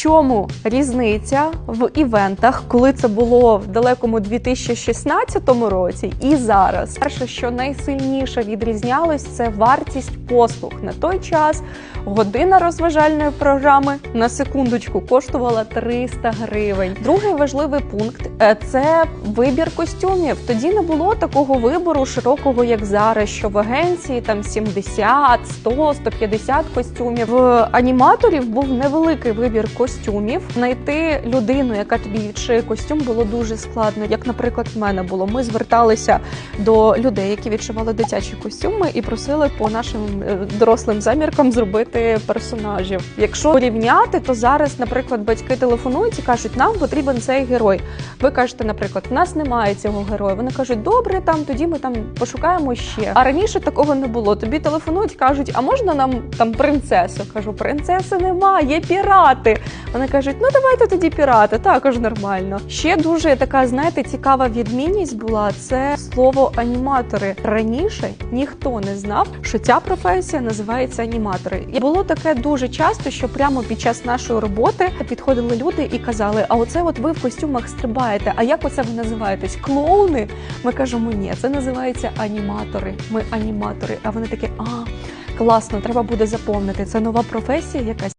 чому різниця в івентах, коли це було в далекому 2016 році і зараз? Перше, що найсильніше відрізнялось, це вартість послуг на той час. Година розважальної програми на секундочку коштувала 300 гривень. Другий важливий пункт це вибір костюмів. Тоді не було такого вибору широкого, як зараз, що в агенції там 70, 100, 150 костюмів. В аніматорів був невеликий вибір костюмів. Знайти людину, яка тобі відшиє костюм, було дуже складно. Як, наприклад, в мене було. Ми зверталися до людей, які відшивали дитячі костюми, і просили по нашим е, дорослим заміркам зробити персонажів. Якщо порівняти, то зараз, наприклад, батьки телефонують і кажуть, нам потрібен цей герой. Ви кажете, наприклад, в нас немає цього героя. Вони кажуть, добре, там тоді ми там пошукаємо ще. А раніше такого не було. Тобі телефонують, кажуть, а можна нам там принцесу? Кажу, принцеси нема, є пірати. Вони кажуть, ну давайте тоді пірати, також нормально. Ще дуже така, знаєте, цікава відмінність була це слово аніматори. Раніше ніхто не знав, що ця професія називається аніматори. І було таке дуже часто, що прямо під час нашої роботи підходили люди і казали: А оце от ви в костюмах стрибаєте. А як оце ви називаєтесь? Клоуни? Ми кажемо, ні, це називається аніматори. Ми аніматори. А вони такі, а класно, треба буде заповнити. Це нова професія якась.